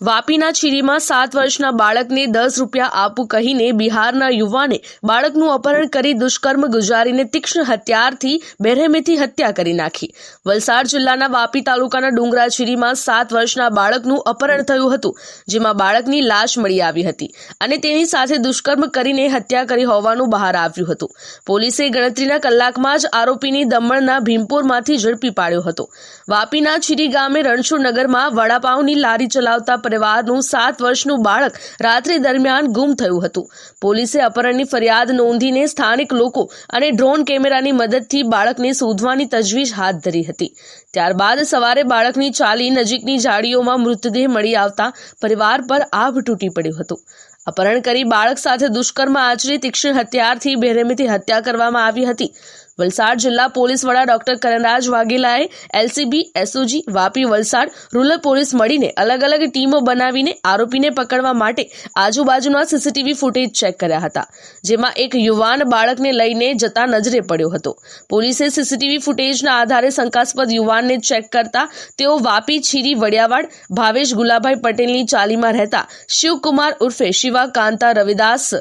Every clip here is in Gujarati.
વાપીના છીરીમાં સાત વર્ષના બાળકને દસ રૂપિયા આપું કહીને બિહારના યુવાને બાળકનું અપહરણ કરી દુષ્કર્મ ગુજારીને તીક્ષ્ણ હત્યારથી બેરહેમીથી હત્યા કરી નાખી. વલસાડ જિલ્લાના વાપી તાલુકાના ડુંગરાછીરીમાં સાત વર્ષના બાળકનું અપહરણ થયું હતું, જેમાં બાળકની લાશ મળી આવી હતી અને તેની સાથે દુષ્કર્મ કરીને હત્યા કરી હોવાનું બહાર આવ્યું હતું. પોલીસે ગણતરીના કલાકમાં જ આરોપીની દમણના ભીમપુરમાંથી ઝડપી પાડ્યો હતો. વાપીના છીરી ગામે રણછોડનગરમાં વડાપાઉની લારી ચલાવતા પરિવારનું સાત વર્ષનું બાળક રાત્રિ દરમિયાન ગુમ થયું હતું. પોલીસે અપહરણની ફરિયાદ નોંધીને સ્થાનિક લોકો અને ડ્રોન કેમેરાની મદદથી બાળકને શોધવાની તજવીજ હાથ ધરી હતી. ત્યારબાદ સવારે બાળકની ચાલી નજીકની ઝાડીઓમાં મૃતદેહ મળી આવતા પરિવાર પર આભ તૂટી પડ્યું હતું. અપહરણ કરી બાળક સાથે દુષ્કર્મ આચરી તીક્ષ્ણ હત્યારથી બેરહેમીથી હત્યા કરવામાં આવી હતી. વલસાડ જિલ્લા પોલીસ વડા doctor Karanraj વાઘેલાએ LCB, SOG, Vapi Valsad, rural police મળીને અલગ અલગ ટીમો બનાવીને આરોપીને પકડવા માટે આજુબાજુના સીસીટીવી ફૂટેજ ચેક કર્યા હતા, જેમાં એક યુવાન બાળકને લઈને જતા નજરે પડ્યો હતો. પોલીસે સીસીટીવી ફૂટેજના આધારે શંકાસ્પદ યુવાનને ચેક કરતા તેઓ વાપી, છીરી, વડિયાવાડ, ભાવેશ ગુલાભાઈ પટેલની ચાલીમાં રહેતા શિવકુમાર ઉર્ફે શિવા કાંતા રવિદાસ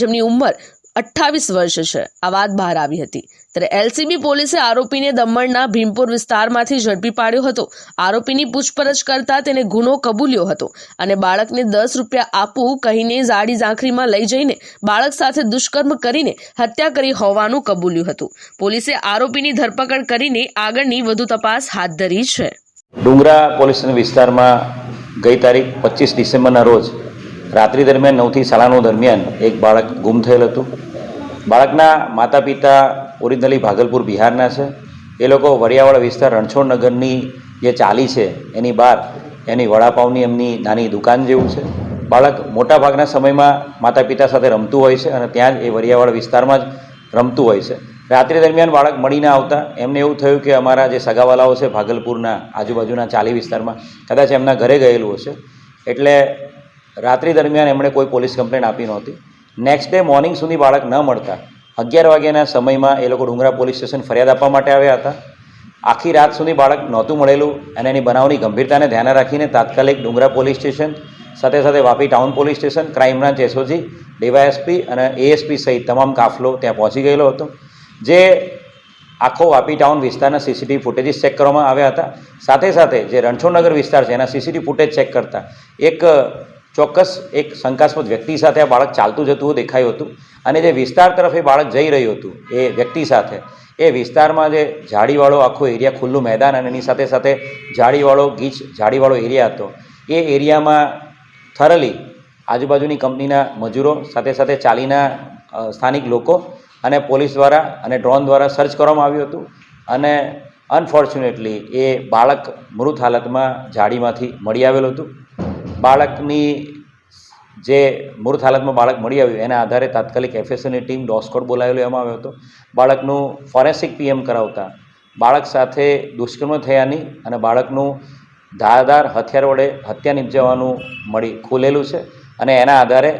જેમની ઉંમર અઠ્ઠાવીસ વર્ષ છે, આ વાત બહાર આવી હતી. ત્યારે એલસીબી પોલીસે આરોપીને દમણના ભીમપુર વિસ્તારમાંથી ઝડપી પાડ્યો હતો. આરોપીની પૂછપરછ કરતા તેને ગુનો કબૂલ્યો હતો અને બાળકને દસ રૂપિયા આપવું કહીને જાડી ઝાંખરીમાં લઈ જઈને બાળક સાથે દુષ્કર્મ કરીને હત્યા કરી હોવાનું કબૂલ્યું હતું. પોલીસે આરોપીની ધરપકડ કરીને આગળની વધુ તપાસ હાથ ધરી છે. ડુંગરા પોલીસ વિસ્તારમાં ગઈ તારીખ પચીસ ડિસેમ્બરના રોજ રાત્રિ દરમિયાન નવથી સાડા દરમિયાન એક બાળક ગુમ થયેલ હતું. બાળકના માતા પિતા ઓરિજિનલી ભાગલપુર બિહારના છે. એ લોકો વરિયાવાડા વિસ્તાર રણછોડનગરની જે ચાલી છે, એની બહાર, એની વડાપાઉની એમની નાની દુકાન જેવું છે. બાળક મોટાભાગના સમયમાં માતા પિતા સાથે રમતું હોય છે અને ત્યાં જ એ વરિયાવાડા વિસ્તારમાં જ રમતું હોય છે. રાત્રિ દરમિયાન બાળક મળીને આવતા. એમને એવું થયું કે અમારા જે સગાવાલાઓ છે ભાગલપુરના આજુબાજુના ચાલી વિસ્તારમાં, કદાચ એમના ઘરે ગયેલું હશે. એટલે રાત્રિ દરમિયાન એમણે કોઈ પોલીસ કમ્પ્લેન આપી નહોતી. નેક્સ્ટ ડે મોર્નિંગ સુધી બાળક ન મળતા. અગિયાર વાગ્યાના સમયમાં એ લોકો ડુંગરા પોલીસ સ્ટેશન ફરિયાદ આપવા માટે આવ્યા હતા. આખી રાત સુધી બાળક નહોતું મળેલું અને એની બનાવની ગંભીરતાને ધ્યાને રાખીને તાત્કાલિક ડુંગરા પોલીસ સ્ટેશન, સાથે સાથે Vapi town police station, crime branch SOG DYSP અને એએસપી સહિત તમામ કાફલો ત્યાં પહોંચી ગયેલો હતો. જે આખો વાપી ટાઉન વિસ્તારના સીસીટીવી ફૂટેજીસ ચેક કરવામાં આવ્યા હતા. સાથે સાથે જે રણછોડનગર વિસ્તાર છે, એના સીસીટીવી ફૂટેજ ચેક કરતા, એક ચોક્કસ એક શંકાસ્પદ વ્યક્તિ સાથે આ બાળક ચાલતું જતું દેખાયું હતું. અને જે વિસ્તાર તરફ એ બાળક જઈ રહ્યું હતું, એ વ્યક્તિ સાથે. એ વિસ્તારમાં જે ઝાડીવાળો આખો એરિયા, ખુલ્લું મેદાન અને એની સાથે સાથે ઝાડીવાળો ગીચ, ઝાડીવાળો એરિયા હતો. એ એરિયામાં થરલી આજુબાજુની કંપનીના મજૂરો, સાથે સાથે ચાલીના સ્થાનિક લોકો અને પોલીસ દ્વારા અને ડ્રોન દ્વારા સર્ચ કરવામાં આવ્યું હતું. અને અનફોર્ચ્યુનેટલી એ બાળક મૃત હાલતમાં ઝાડીમાંથી મળી આવેલું હતું. બાળકની જે મૃત હાલતમાં બાળક મળી આવ્યું, એના આધારે તાત્કાલિક એફએસએની ટીમ ડોસ્કોટ બોલાવી લેવામાં આવ્યો હતો. બાળકનું ફોરેન્સિક પીએમ કરાવતા, બાળક સાથે દુષ્કર્મ થયાની અને બાળકનું ધારદાર હથિયાર વડે હત્યા નિપજાવવાનું મળી ખુલેલું છે અને એના આધારે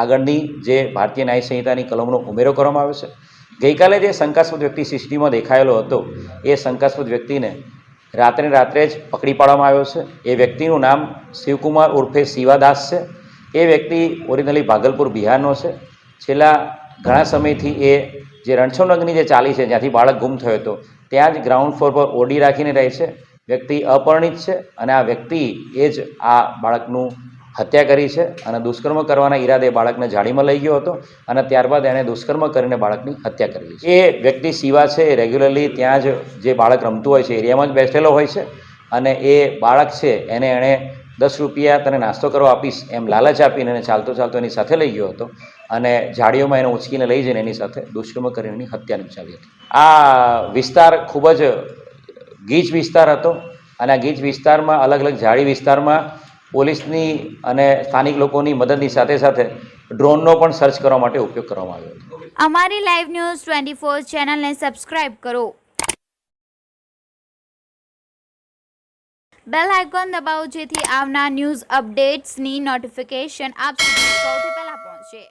આગળની જે ભારતીય ન્યાય સંહિતાની કલમનો ઉમેરો કરવામાં આવ્યો છે. ગઈકાલે જે શંકાસ્પદ વ્યક્તિ સીસીટીવીમાં દેખાયેલો હતો, એ શંકાસ્પદ વ્યક્તિને રાત્રે રાત્રે જ પકડી પાડવામાં આવ્યો છે. એ વ્યક્તિનું નામ શિવકુમાર ઉર્ફે શિવાદાસ છે. એ વ્યક્તિ ઓરિજિનલી ભાગલપુર બિહારનો છે. છેલ્લા ઘણા સમયથી એ જે રણછોડનગરની જે ચાલી છે, જ્યાંથી બાળક ગુમ થયો હતો, ત્યાં જ ગ્રાઉન્ડ ફ્લોર પર ઓડી રાખીને રહે છે. વ્યક્તિ અપરિણિત છે અને આ વ્યક્તિ એ જ આ બાળકનું હત્યા કરી છે અને દુષ્કર્મ કરવાના ઈરાદે બાળકને જાળીમાં લઈ ગયો હતો અને ત્યારબાદ એણે દુષ્કર્મ કરીને બાળકની હત્યા કરી છે. એ વ્યક્તિ શિવા છે રેગ્યુલરલી ત્યાં જ જે બાળક રમતું હોય છે એરિયામાં જ બેસેલો હોય છે અને એ બાળક છે, એને એણે દસ રૂપિયા તને નાસ્તો કરવા આપીશ એમ લાલચ આપીને એને ચાલતો ચાલતો એની સાથે લઈ ગયો હતો અને ઝાડીઓમાં એને ઉંચકીને લઈ જઈને એની સાથે દુષ્કર્મ કરીને એની હત્યા નિપજાવી હતી. આ વિસ્તાર ખૂબ જ ગીચ વિસ્તાર હતો અને આ ગીચ વિસ્તારમાં અલગ અલગ ઝાડી વિસ્તારમાં પોલીસની અને સ્થાનિક લોકોની મદદની સાથે સાથે ડ્રોનનો પણ સર્ચ કરવા માટે ઉપયોગ કરવામાં આવ્યો હતો. અમારી લાઈવ ન્યૂઝ ટ્વેન્ટી ફોર ચેનલને સબસ્ક્રાઇબ કરો. બેલ આઇકોન દબાવો જેથી આવનાર ન્યૂઝ અપડેટ્સની નોટિફિકેશન આપ સુધી સૌથી પહેલાં પહોંચે.